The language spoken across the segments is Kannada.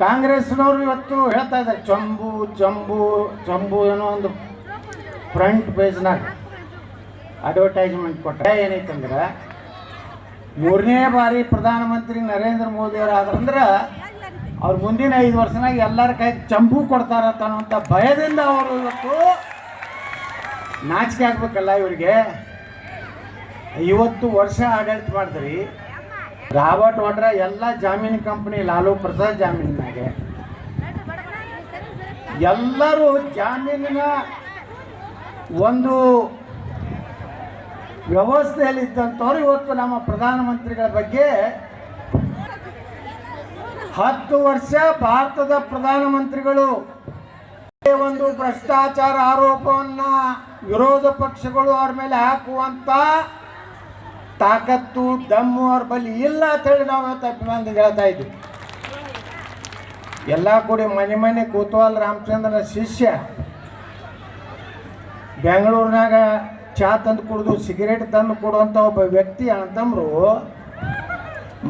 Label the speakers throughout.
Speaker 1: ಕಾಂಗ್ರೆಸ್ನವರು ಇವತ್ತು ಹೇಳ್ತಾ ಇದ್ದಾರೆ, ಚಂಬು ಚಂಬು ಚಂಬು ಏನೋ ಒಂದು ಫ್ರಂಟ್ ಪೇಜ್ನಾಗ ಅಡ್ವರ್ಟೈಸ್ಮೆಂಟ್ ಕೊಟ್ಟರೆ ಏನೈತಂದ್ರೆ ಮೂರನೇ ಬಾರಿ ಪ್ರಧಾನಮಂತ್ರಿ ನರೇಂದ್ರ ಮೋದಿ ಅವರು ಆದ್ರಂದ್ರೆ ಅವ್ರು ಮುಂದಿನ ಐದು ವರ್ಷನಾಗ ಎಲ್ಲರ ಕೈ ಚಂಬು ಕೊಡ್ತಾರ ಅನ್ನೋಂಥ ಭಯದಿಂದ ಅವರು ಇವತ್ತು ನಾಚಿಕೆ ಆಗ್ಬೇಕಲ್ಲ ಇವರಿಗೆ? ಇವತ್ತು ವರ್ಷ ಆಡಳಿತ ಮಾಡಿದ್ರಿ. ರಾಬರ್ಟ್ ವಾಡ್ರಾ ಎಲ್ಲ ಜಾಮೀನು ಕಂಪನಿ, ಲಾಲು ಪ್ರಸಾದ್ ಜಾಮೀನಿನಾಗೆ ಎಲ್ಲರೂ ಜಾಮೀನಿನ ಒಂದು ವ್ಯವಸ್ಥೆಯಲ್ಲಿ ಇದ್ದಂಥವ್ರು ಇವತ್ತು ನಮ್ಮ ಪ್ರಧಾನಮಂತ್ರಿಗಳ ಬಗ್ಗೆ ಹತ್ತು ವರ್ಷ ಭಾರತದ ಪ್ರಧಾನಮಂತ್ರಿಗಳು ಒಂದು ಭ್ರಷ್ಟಾಚಾರ ಆರೋಪವನ್ನು ವಿರೋಧ ಪಕ್ಷಗಳು ಅವ್ರ ಮೇಲೆ ಹಾಕುವಂತ ತಾಕತ್ತು, ದಮ್ಮು ಅವ್ರ ಬಲಿ ಇಲ್ಲ ಅಂತೇಳಿ ನಾವು ಇವತ್ತು ಅಭಿಮಾನದಿಂದ ಹೇಳ್ತಾ ಇದ್ವಿ. ಎಲ್ಲ ಕೂಡಿ ಮನೆ ಮನೆ ಕೂತ್ವಾಲ್ ರಾಮಚಂದ್ರನ ಶಿಷ್ಯ ಬೆಂಗಳೂರಿನಾಗ ಚಾ ತಂದು ಕುಡಿದು ಸಿಗರೇಟ್ ತಂದು ಕೊಡುವಂಥ ಒಬ್ಬ ವ್ಯಕ್ತಿ ಅಂತಂದ್ರು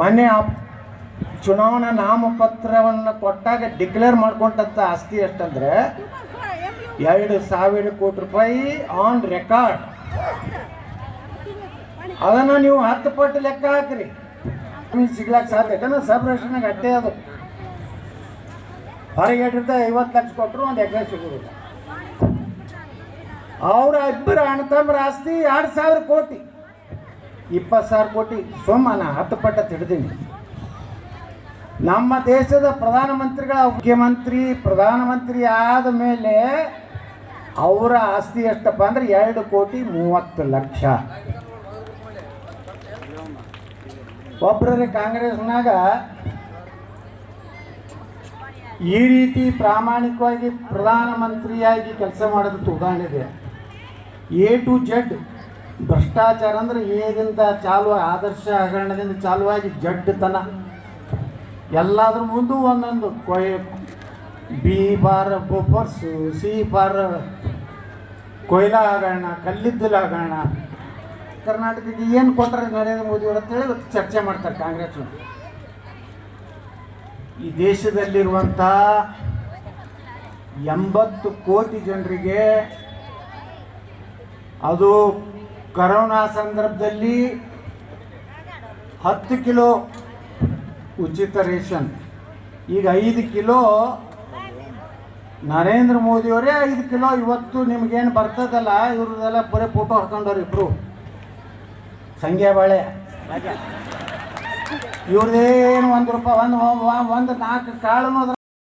Speaker 1: ಮನೆ ಚುನಾವಣಾ ನಾಮಪತ್ರವನ್ನು ಕೊಟ್ಟಾಗ ಡಿಕ್ಲೇರ್ ಮಾಡ್ಕೊಂಡಂಥ ಆಸ್ತಿ ಎಷ್ಟಂದ್ರೆ ಎರಡು ಸಾವಿರ ಕೋಟಿ ರೂಪಾಯಿ ಆನ್ ರೆಕಾರ್ಡ್ ಅದನ್ನು ನೀವು ಹತ್ತು ಪಟ್ಟು ಲೆಕ್ಕ ಹಾಕ್ರಿ. ಸಿಗ್ಲಾಕ್ ಸಾಧ್ಯ ಯಾಕಂದ್ರೆ ಸಬ್ ರೇಷನ್ಗೆ ಅಟ್ಟೆ ಅದು. ಹೊರಗೆ ಇಟ್ಟಿರ್ತ ಐವತ್ತು ಲಕ್ಷ ಕೊಟ್ಟರು ಒಂದು ಎಕರೆ ಸಿಗೋದಿಲ್ಲ ಅವರ ಇಬ್ಬರ ಅಣ್ಣ ತಮ್ಮರ ಆಸ್ತಿ ಎರಡು ಸಾವಿರ ಕೋಟಿ. ಇಪ್ಪತ್ತು ಸಾವಿರ ಕೋಟಿ. ಸೋಮನ ಹತ್ತು ಪಟ್ಟ ತಿಡ್ದೀನಿ ನಮ್ಮ ದೇಶದ ಪ್ರಧಾನಮಂತ್ರಿಗಳ ಮುಖ್ಯಮಂತ್ರಿ, ಪ್ರಧಾನಮಂತ್ರಿ ಆದ ಮೇಲೆ ಅವರ ಆಸ್ತಿ ಎಷ್ಟಪ್ಪ ಅಂದ್ರೆ ಎರಡು ಕೋಟಿ ಮೂವತ್ತು ಲಕ್ಷ. ಒಬ್ಬರೇ ಕಾಂಗ್ರೆಸ್ನಾಗ ಈ ರೀತಿ ಪ್ರಾಮಾಣಿಕವಾಗಿ ಪ್ರಧಾನಮಂತ್ರಿಯಾಗಿ ಕೆಲಸ ಮಾಡೋದು ಉದಾಹರಣೆ ಎ ಟು ಜಡ್ ಭ್ರಷ್ಟಾಚಾರ ಅಂದ್ರೆ ಏದಿಂದ ಚಾಲು ಆದರ್ಶ ಹಗರಣದಿಂದ ಚಾಲುವಾಗಿ ಜಡ್ತನ ಎಲ್ಲಾದ್ರ ಮುಂದೆ ಒಂದೊಂದು ಕೊಯ್ B for Bofors C for Koyna ಹಗರಣ, ಕಲ್ಲಿದ್ದಲು ಹಗರಣ ಕರ್ನಾಟಕಕ್ಕೆ ಏನು ಕೊಟ್ಟರೆ ನರೇಂದ್ರ ಮೋದಿ ಅವರು ಅಂತೇಳಿ ಚರ್ಚೆ ಮಾಡ್ತಾರೆ ಕಾಂಗ್ರೆಸ್ ಈ ದೇಶದಲ್ಲಿರುವಂಥ ಎಂಬತ್ತು ಕೋಟಿ ಜನರಿಗೆ ಅದು ಕರೋನಾ ಸಂದರ್ಭದಲ್ಲಿ ಹತ್ತು ಕಿಲೋ ಉಚಿತ ರೇಷನ್. ಈಗ ಐದು ಕಿಲೋ ನರೇಂದ್ರ ಮೋದಿಯವರೇ ಐದು ಕಿಲೋ ಇವತ್ತು ನಿಮ್ಗೇನು ಬರ್ತದಲ್ಲ, ಇವ್ರದ್ದೆಲ್ಲ ಬರೀ ಫೋಟೋ ಹಾಕೊಂಡವ್ರು ಇಬ್ರು ಸಂಖ್ಯಾ ಬಾಳೆ. ಇವ್ರದ್ದೇನು ಒಂದು ರೂಪಾಯಿ ಒಂದು ಒಂದು ನಾಲ್ಕು ಕಾಳು